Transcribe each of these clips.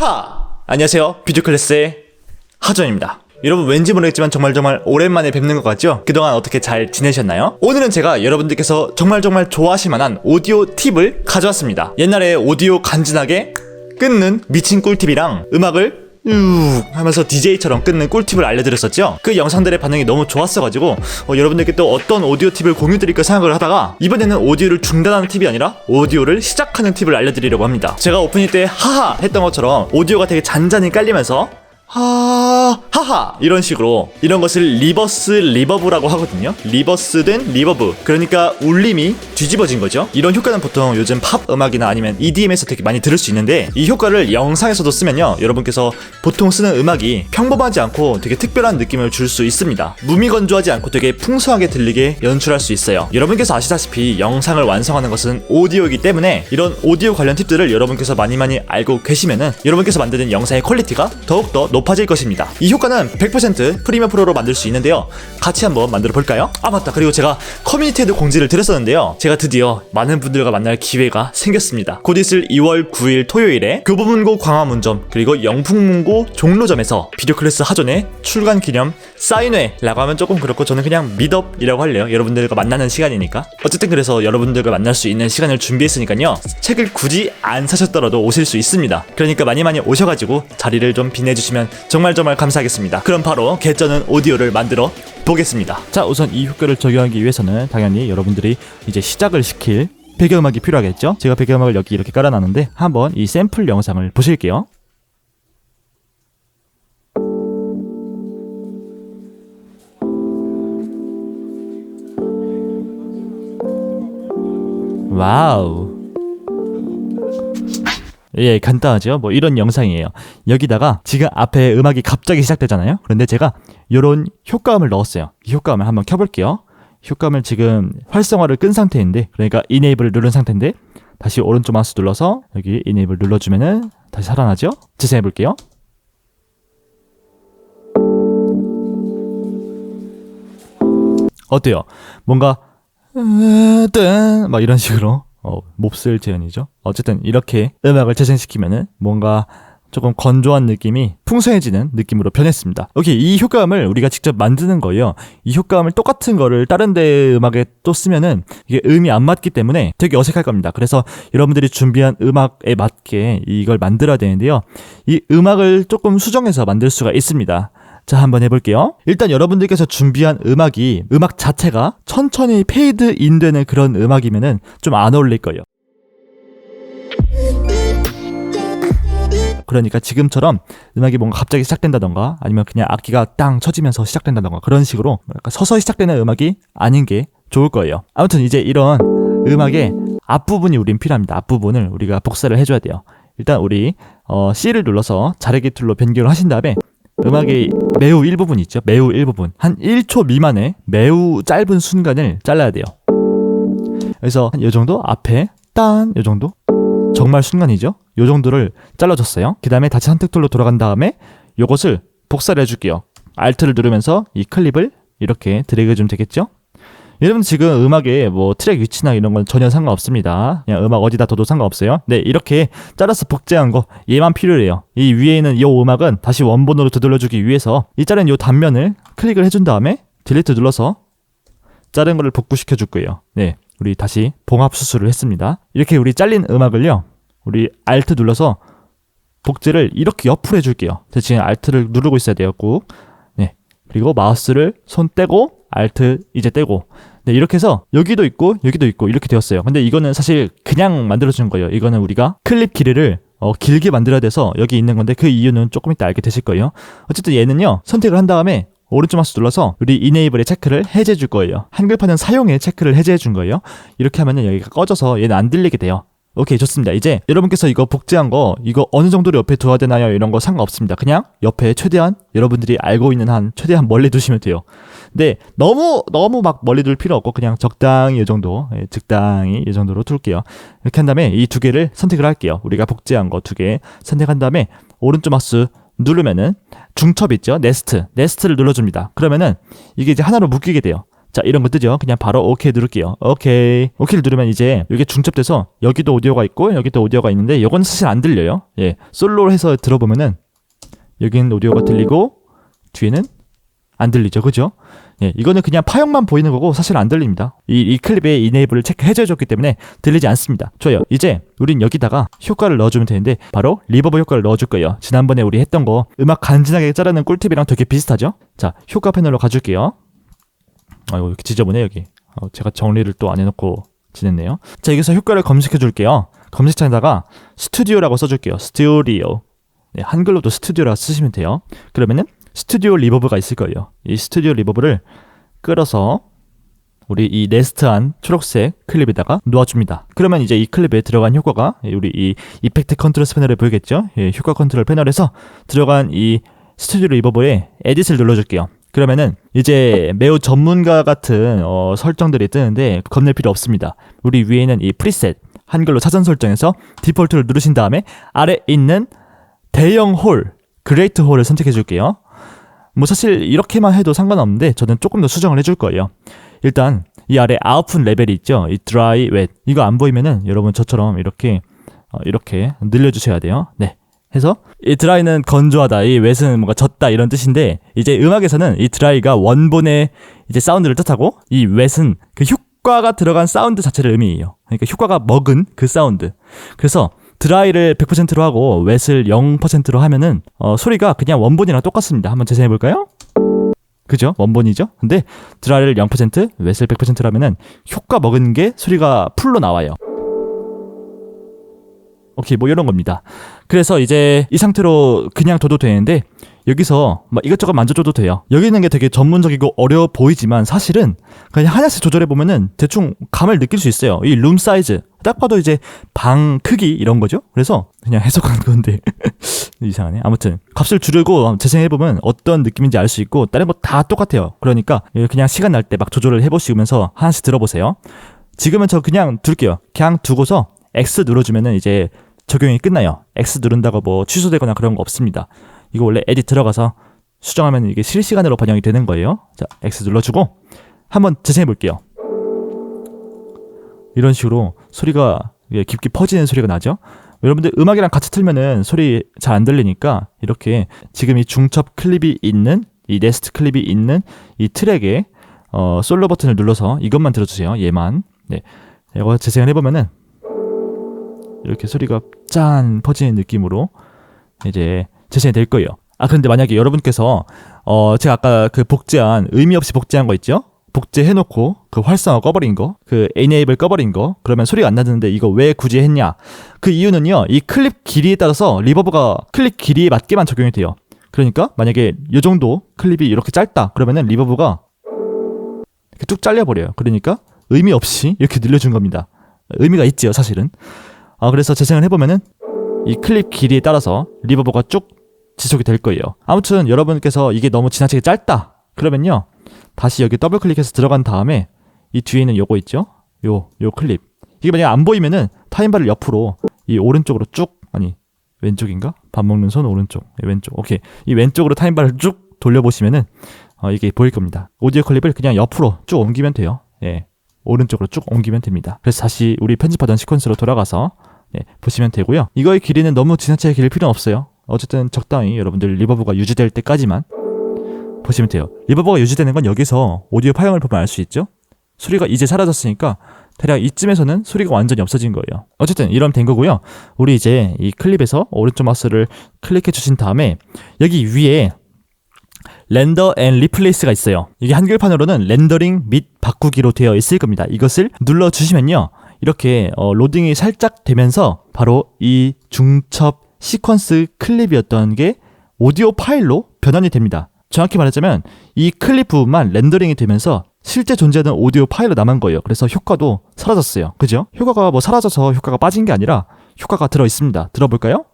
하하! 안녕하세요. 뷰티 클래스의 하전입니다. 여러분 왠지 모르겠지만 정말 정말 오랜만에 뵙는 것 같죠? 그동안 어떻게 잘 지내셨나요? 오늘은 제가 여러분들께서 정말 정말 좋아하실 만한 오디오 팁을 가져왔습니다. 옛날에 오디오 간지나게 끊는 미친 꿀팁이랑 음악을 쭉 하면서 DJ처럼 끊는 꿀팁을 알려드렸었죠. 그 영상들의 반응이 너무 좋았어가지고 어, 여러분들께 또 어떤 오디오 팁을 공유드릴까 생각을 하다가 이번에는 오디오를 중단하는 팁이 아니라 오디오를 시작하는 팁을 알려드리려고 합니다. 제가 오프닝 때 하하 했던 것처럼 오디오가 되게 잔잔히 깔리면서 하 하하 이런 식으로 이런 것을 리버스 리버브라고 하거든요. 리버스된 리버브. 그러니까 울림이 뒤집어진 거죠. 이런 효과는 보통 요즘 팝 음악이나 아니면 EDM에서 되게 많이 들을 수 있는데 이 효과를 영상에서도 쓰면요. 여러분께서 보통 쓰는 음악이 평범하지 않고 되게 특별한 느낌을 줄 수 있습니다. 무미건조하지 않고 되게 풍성하게 들리게 연출할 수 있어요. 여러분께서 아시다시피 영상을 완성하는 것은 오디오이기 때문에 이런 오디오 관련 팁들을 여러분께서 많이 많이 알고 계시면은 여러분께서 만드는 영상의 퀄리티가 더욱더 높 아질 것입니다. 이 효과는 100% 프리미어 프로로 만들 수 있는데요. 같이 한번 만들어 볼까요? 아 맞다. 그리고 제가 커뮤니티에도 공지를 드렸었는데요. 제가 드디어 많은 분들과 만날 기회가 생겼습니다. 곧 있을 2월 9일 토요일에 교보문고 광화문점 그리고 영풍문고 종로점에서 비디오 클래스 하전의 출간 기념 사인회라고 하면 조금 그렇고 저는 그냥 미덥이라고 할래요. 여러분들과 만나는 시간이니까. 어쨌든 그래서 여러분들과 만날 수 있는 시간을 준비했으니까요. 책을 굳이 안 사셨더라도 오실 수 있습니다. 그러니까 많이 많이 오셔가지고 자리를 좀 빛내주시면 정말 정말 감사하겠습니다. 그럼 바로 개쩌는 오디오를 만들어 보겠습니다. 자, 우선 이 효과를 적용하기 위해서는 당연히 여러분들이 이제 시작을 시킬 배경음악이 필요하겠죠? 제가 배경음악을 여기 이렇게 깔아놨는데 한번 이 샘플 영상을 보실게요. 와우. 예, 간단하죠? 뭐 이런 영상이에요. 여기다가 지금 앞에 음악이 갑자기 시작되잖아요? 그런데 제가 요런 효과음을 넣었어요. 이 효과음을 한번 켜볼게요. 효과음을 지금 활성화를 끈 상태인데, 그러니까 이네이블을 누른 상태인데, 다시 오른쪽 마우스 눌러서 여기 이네이블 눌러주면은 다시 살아나죠? 재생해볼게요. 어때요? 뭔가, 막 이런 식으로 어, 몹쓸 재현이죠. 어쨌든 이렇게 음악을 재생시키면은 뭔가 조금 건조한 느낌이 풍성해지는 느낌으로 변했습니다. 오케이, 이 효과음을 우리가 직접 만드는 거예요. 이 효과음을 똑같은 거를 다른 데 음악에 또 쓰면은 이게 음이 안 맞기 때문에 되게 어색할 겁니다. 그래서 여러분들이 준비한 음악에 맞게 이걸 만들어야 되는데요. 이 음악을 조금 수정해서 만들 수가 있습니다. 자, 한번 해볼게요. 일단 여러분들께서 준비한 음악이 음악 자체가 천천히 페이드 인 되는 그런 음악이면은 좀 안 어울릴 거예요. 그러니까 지금처럼 음악이 뭔가 갑자기 시작된다던가 아니면 그냥 악기가 땅 쳐지면서 시작된다던가 그런 식으로 서서히 시작되는 음악이 아닌 게 좋을 거예요. 아무튼 이제 이런 음악의 앞부분이 우린 필요합니다. 앞부분을 우리가 복사를 해줘야 돼요. 일단 우리 어, C를 눌러서 자르기 툴로 변경을 하신 다음에 음악의 매우 일부분 있죠. 매우 일부분. 한 1초 미만의 매우 짧은 순간을 잘라야 돼요. 그래서 한이 정도 앞에 딴이 정도 정말 순간이죠. 요 정도를 잘라줬어요. 그 다음에 다시 선택 툴로 돌아간 다음에 요것을 복사를 해줄게요. Alt를 누르면서 이 클립을 이렇게 드래그 해주면 되겠죠? 여러분 지금 음악에 뭐 트랙 위치나 이런 건 전혀 상관없습니다. 그냥 음악 어디다 둬도 상관없어요. 네 이렇게 잘라서 복제한 거 얘만 필요해요. 이 위에 있는 이 음악은 다시 원본으로 되돌려주기 위해서 이 자른 이 단면을 클릭을 해준 다음에 딜리트 눌러서 자른 거를 복구시켜 줄 거예요. 네 우리 다시 봉합 수술을 했습니다. 이렇게 우리 잘린 음악을요. 우리 Alt 눌러서 복제를 이렇게 옆으로 해줄게요. 제가 지금 Alt를 누르고 있어야. 꾹. 네 그리고 마우스를 손 떼고 Alt 이제 떼고 네, 이렇게 해서 여기도 있고 여기도 있고 이렇게 되었어요. 근데 이거는 사실 그냥 만들어주는 거예요. 이거는 우리가 클립 길이를 어, 길게 만들어야 돼서 여기 있는 건데 그 이유는 조금 이따 알게 되실 거예요. 어쨌든 얘는요 선택을 한 다음에 오른쪽 마우스 눌러서 우리 이네이블의 체크를 해제해 줄 거예요. 한글판은 사용의 체크를 해제해 준 거예요. 이렇게 하면은 여기가 꺼져서 얘는 안 들리게 돼요. 오케이 좋습니다. 이제 여러분께서 이거 복제한 거 이거 어느 정도로 옆에 둬야 되나요? 이런 거 상관없습니다. 그냥 옆에 최대한 여러분들이 알고 있는 한 최대한 멀리 두시면 돼요. 근데 너무 너무 막 멀리 둘 필요 없고 그냥 적당히 이 정도 예, 적당히 이 정도로 둘게요. 이렇게 한 다음에 이 두 개를 선택을 할게요. 우리가 복제한 거 두 개 선택한 다음에 오른쪽 마우스 누르면은 중첩 있죠? 네스트 네스트를 눌러줍니다. 그러면은 이게 이제 하나로 묶이게 돼요. 자 이런 거 뜨죠 그냥 바로 오케이 누를게요 오케이 오케이를 누르면 이제 이게 중첩돼서 여기도 오디오가 있고 여기도 오디오가 있는데 이건 사실 안 들려요 예 솔로로 해서 들어보면은 여기는 오디오가 들리고 뒤에는 안 들리죠. 그죠? 예 이거는 그냥 파형만 보이는 거고 사실 안 들립니다. 이, 이 클립에 이네이블을 체크해줘줬기 때문에 들리지 않습니다. 좋아요 이제 우린 여기다가 효과를 넣어주면 되는데 바로 리버브 효과를 넣어줄 거예요. 지난번에 우리 했던 거 음악 간지나게 자르는 꿀팁이랑 되게 비슷하죠? 자 효과 패널로 가줄게요. 아이고 이렇게 지저분해 여기. 어, 제가 정리를 또 안 해놓고 지냈네요. 자 여기서 효과를 검색해 줄게요. 검색창에다가 스튜디오라고 써줄게요. 스튜디오. 네, 한글로도 스튜디오라 쓰시면 돼요. 그러면은 스튜디오 리버브가 있을 거예요 이 스튜디오 리버브를 끌어서 우리 이 네스트한 초록색 클립에다가 놓아줍니다. 그러면 이제 이 클립에 들어간 효과가 우리 이 이펙트 컨트롤 패널에 보이겠죠? 예, 효과 컨트롤 패널에서 들어간 이 스튜디오 리버브에 에딧을 눌러줄게요. 그러면은 이제 매우 전문가 같은 어, 설정들이 뜨는데 겁낼 필요 없습니다. 우리 위에는 이 프리셋 한글로 사전 설정에서 디폴트를 누르신 다음에 아래 있는 대형 홀 그레이트 홀을 선택해 줄게요. 뭐 사실 이렇게만 해도 상관없는데 저는 조금 더 수정을 해줄 거예요. 일단 이 아래 아웃풋 레벨이 있죠. 이 드라이 웻 이거 안 보이면은 여러분 저처럼 이렇게 어, 이렇게 늘려주셔야 돼요. 네. 해서 이 드라이는 건조하다, 이 웻은 뭔가 젖다 이런 뜻인데 이제 음악에서는 이 드라이가 원본의 이제 사운드를 뜻하고 이 웻은 그 효과가 들어간 사운드 자체를 의미해요. 그러니까 효과가 먹은 그 사운드. 그래서 드라이를 100%로 하고 웻을 0%로 하면은 어, 소리가 그냥 원본이랑 똑같습니다. 한번 재생해 볼까요? 그죠? 원본이죠? 근데 드라이를 0%, 웻을 100%로 하면은 효과 먹은 게 소리가 풀로 나와요. 오케이, 뭐 이런 겁니다. 그래서 이제 이 상태로 그냥 둬도 되는데 여기서 막 이것저것 만져줘도 돼요. 여기 있는 게 되게 전문적이고 어려워 보이지만 사실은 그냥 하나씩 조절해 보면은 대충 감을 느낄 수 있어요. 이 룸 사이즈 딱 봐도 이제 방 크기 이런 거죠. 그래서 그냥 해석한 건데 이상하네. 아무튼 값을 줄이고 재생해 보면 어떤 느낌인지 알 수 있고 다른 거 다 똑같아요. 그러니까 그냥 시간 날 때 막 조절을 해보시면서 하나씩 들어보세요. 지금은 저 그냥 둘게요. 그냥 두고서 X 눌러주면은 이제 적용이 끝나요. X 누른다고 뭐 취소되거나 그런 거 없습니다. 이거 원래 에딧 들어가서 수정하면 이게 실시간으로 반영이 되는 거예요. 자, X 눌러주고 한번 재생해 볼게요. 이런 식으로 소리가 이게 깊게 퍼지는 소리가 나죠. 여러분들 음악이랑 같이 틀면은 소리 잘 안 들리니까 이렇게 지금 이 중첩 클립이 있는 이 네스트 클립이 있는 이 트랙에 어, 솔로 버튼을 눌러서 이것만 들어주세요. 얘만. 네. 이거 재생을 해보면은 이렇게 소리가 짠 퍼지는 느낌으로 이제 재생이 될 거예요. 아 그런데 만약에 여러분께서 어 제가 아까 그 복제한 의미 없이 복제한 거 있죠? 복제해놓고 그 활성화 꺼버린 거, 그 enable 꺼버린 거, 그러면 소리가 안 나는데 이거 왜 굳이 했냐? 그 이유는요, 이 클립 길이에 따라서 리버브가 클립 길이에 맞게만 적용이 돼요. 그러니까 만약에 이 정도 클립이 이렇게 짧다, 그러면은 리버브가 이렇게 뚝 잘려버려요. 그러니까 의미 없이 이렇게 늘려준 겁니다. 의미가 있지요, 사실은. 아 그래서 재생을 해보면은 이 클립 길이에 따라서 리버브가 쭉 지속이 될 거예요. 아무튼 여러분께서 이게 너무 지나치게 짧다. 그러면요. 다시 여기 더블 클릭해서 들어간 다음에 이 뒤에 있는 요거 있죠? 요, 요 클립. 이게 만약에 안 보이면은 타임바를 옆으로 이 오른쪽으로 쭉, 아니, 왼쪽인가? 밥 먹는 손 오른쪽, 예, 왼쪽. 오케이. 이 왼쪽으로 타임바를 쭉 돌려보시면은 어, 이게 보일 겁니다. 오디오 클립을 그냥 옆으로 쭉 옮기면 돼요. 예. 오른쪽으로 쭉 옮기면 됩니다. 그래서 다시 우리 편집하던 시퀀스로 돌아가서 예, 보시면 되고요. 이거의 길이는 너무 지나치게 길 필요는 없어요. 어쨌든 적당히 여러분들 리버브가 유지될 때까지만 보시면 돼요. 리버브가 유지되는 건 여기서 오디오 파형을 보면 알 수 있죠? 소리가 이제 사라졌으니까 대략 이쯤에서는 소리가 완전히 없어진 거예요. 어쨌든 이러면 된 거고요. 우리 이제 이 클립에서 오른쪽 마우스를 클릭해 주신 다음에 여기 위에 렌더 앤 리플레이스가 있어요. 이게 한글판으로는 렌더링 및 바꾸기로 되어 있을 겁니다. 이것을 눌러 주시면요. 이렇게 어, 로딩이 살짝 되면서 바로 이 중첩 시퀀스 클립이었던 게 오디오 파일로 변환이 됩니다. 정확히 말하자면 이 클립 부분만 렌더링이 되면서 실제 존재하는 오디오 파일로 남은 거예요. 그래서 효과도 사라졌어요. 그죠? 효과가 뭐 사라져서 효과가 빠진 게 아니라 효과가 들어 있습니다. 들어볼까요?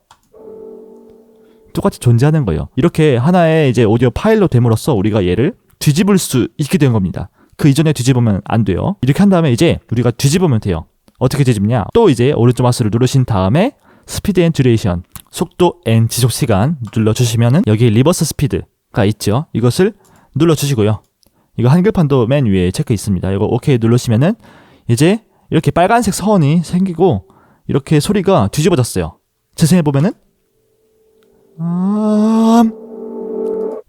똑같이 존재하는 거예요. 이렇게 하나의 이제 오디오 파일로 됨으로써 우리가 얘를 뒤집을 수 있게 된 겁니다. 그 이전에 뒤집으면 안 돼요. 이렇게 한 다음에 이제 우리가 뒤집으면 돼요. 어떻게 뒤집냐? 또 이제 오른쪽 마우스를 누르신 다음에 스피드 앤 듀레이션, 속도 앤 지속 시간 눌러 주시면은 여기 리버스 스피드 가 있죠. 이것을 눌러 주시고요. 이거 한글판도 맨 위에 체크 있습니다. 이거 오케이 누르시면은 이제 이렇게 빨간색 선이 생기고 이렇게 소리가 뒤집어졌어요. 재생해 보면은 음...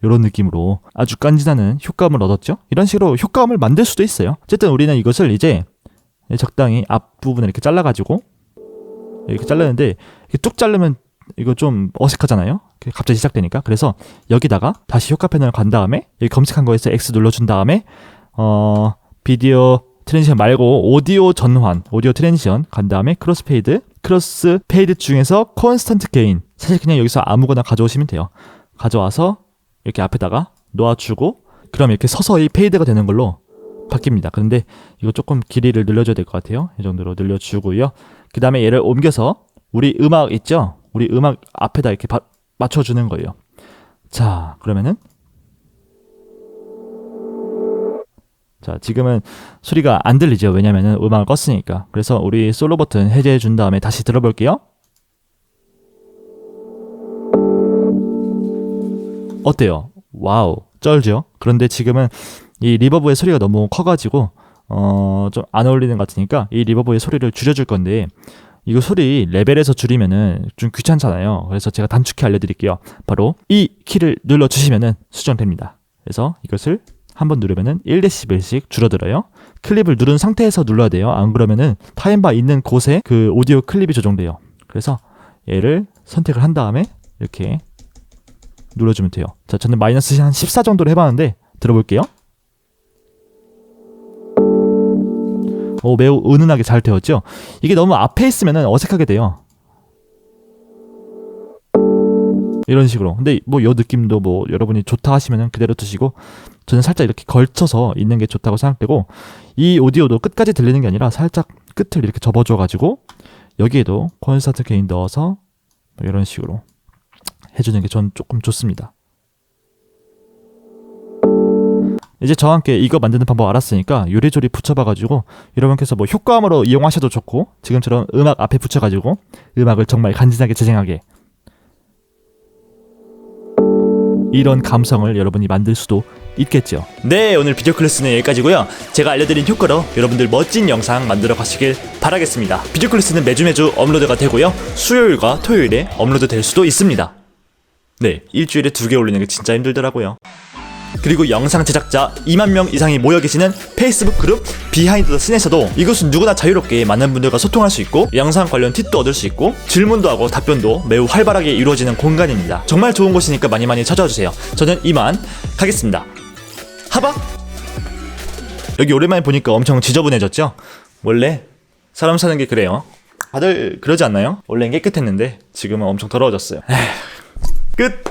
이런 느낌으로 아주 깐지나는 효과음을 얻었죠. 이런 식으로 효과음을 만들 수도 있어요. 어쨌든 우리는 이것을 이제 적당히 앞부분을 이렇게 잘라가지고 이렇게 자르는데 이렇게 뚝 자르면 이거 좀 어색하잖아요. 갑자기 시작되니까. 그래서 여기다가 다시 효과 패널 간 다음에 여기 검색한 거에서 X 눌러준 다음에 어 비디오 트랜지션 말고 오디오 전환, 오디오 트랜지션 간 다음에 크로스 페이드, 크로스 페이드 중에서 콘스턴트 게인. 사실 그냥 여기서 아무거나 가져오시면 돼요. 가져와서 이렇게 앞에다가 놓아주고 그럼 이렇게 서서히 페이드가 되는 걸로 바뀝니다. 그런데 이거 조금 길이를 늘려줘야 될 것 같아요. 이 정도로 늘려주고요. 그 다음에 얘를 옮겨서 우리 음악 있죠? 우리 음악 앞에다 이렇게 바- 맞춰주는 거예요. 자, 그러면은 자, 지금은 소리가 안 들리죠. 왜냐면은 음악을 껐으니까. 그래서 우리 솔로 버튼 해제해 준 다음에 다시 들어볼게요. 어때요? 와우, 쩔죠? 그런데 지금은 이 리버브의 소리가 너무 커가지고 어, 좀 안 어울리는 것 같으니까 이 리버브의 소리를 줄여줄 건데 이거 소리 레벨에서 줄이면은 좀 귀찮잖아요. 그래서 제가 단축키 알려드릴게요. 바로 이 키를 눌러주시면은 수정됩니다. 그래서 이것을 한번 누르면은 1dB씩 줄어들어요. 클립을 누른 상태에서 눌러야 돼요. 안 그러면은 타임바 있는 곳에 그 오디오 클립이 조정돼요. 그래서 얘를 선택을 한 다음에 이렇게 눌러주면 돼요. 자, 저는 마이너스 한 14 정도로 해봤는데 들어볼게요. 오, 매우 은은하게 잘 되었죠? 이게 너무 앞에 있으면 어색하게 돼요. 이런 식으로. 근데 뭐 요 느낌도 뭐 여러분이 좋다 하시면 그대로 두시고 저는 살짝 이렇게 걸쳐서 있는 게 좋다고 생각되고 이 오디오도 끝까지 들리는 게 아니라 살짝 끝을 이렇게 접어줘 가지고 여기에도 콘서트 게인 넣어서 뭐 이런 식으로 해주는 게 전 조금 좋습니다. 이제 저와 함께 이거 만드는 방법 알았으니까 요리조리 붙여봐가지고 여러분께서 뭐 효과음으로 이용하셔도 좋고 지금처럼 음악 앞에 붙여가지고 음악을 정말 간지나게 재생하게 이런 감성을 여러분이 만들 수도 있겠죠. 네, 오늘 비디오 클래스는 여기까지고요. 제가 알려드린 효과로 여러분들 멋진 영상 만들어 가시길 바라겠습니다. 비디오 클래스는 매주 매주 업로드가 되고요. 수요일과 토요일에 업로드 될 수도 있습니다. 네, 일주일에 두 개 올리는 게 진짜 힘들더라고요. 그리고 영상 제작자 2만 명 이상이 모여 계시는 페이스북 그룹 비하인드 더 씬에서도 이것은 누구나 자유롭게 많은 분들과 소통할 수 있고 영상 관련 팁도 얻을 수 있고 질문도 하고 답변도 매우 활발하게 이루어지는 공간입니다. 정말 좋은 곳이니까 많이 많이 찾아와 주세요. 저는 이만 가겠습니다. 하바? 여기 오랜만에 보니까 엄청 지저분해졌죠? 원래 사람 사는 게 그래요. 다들 그러지 않나요? 원래는 깨끗했는데 지금은 엄청 더러워졌어요. 에휴, 끝!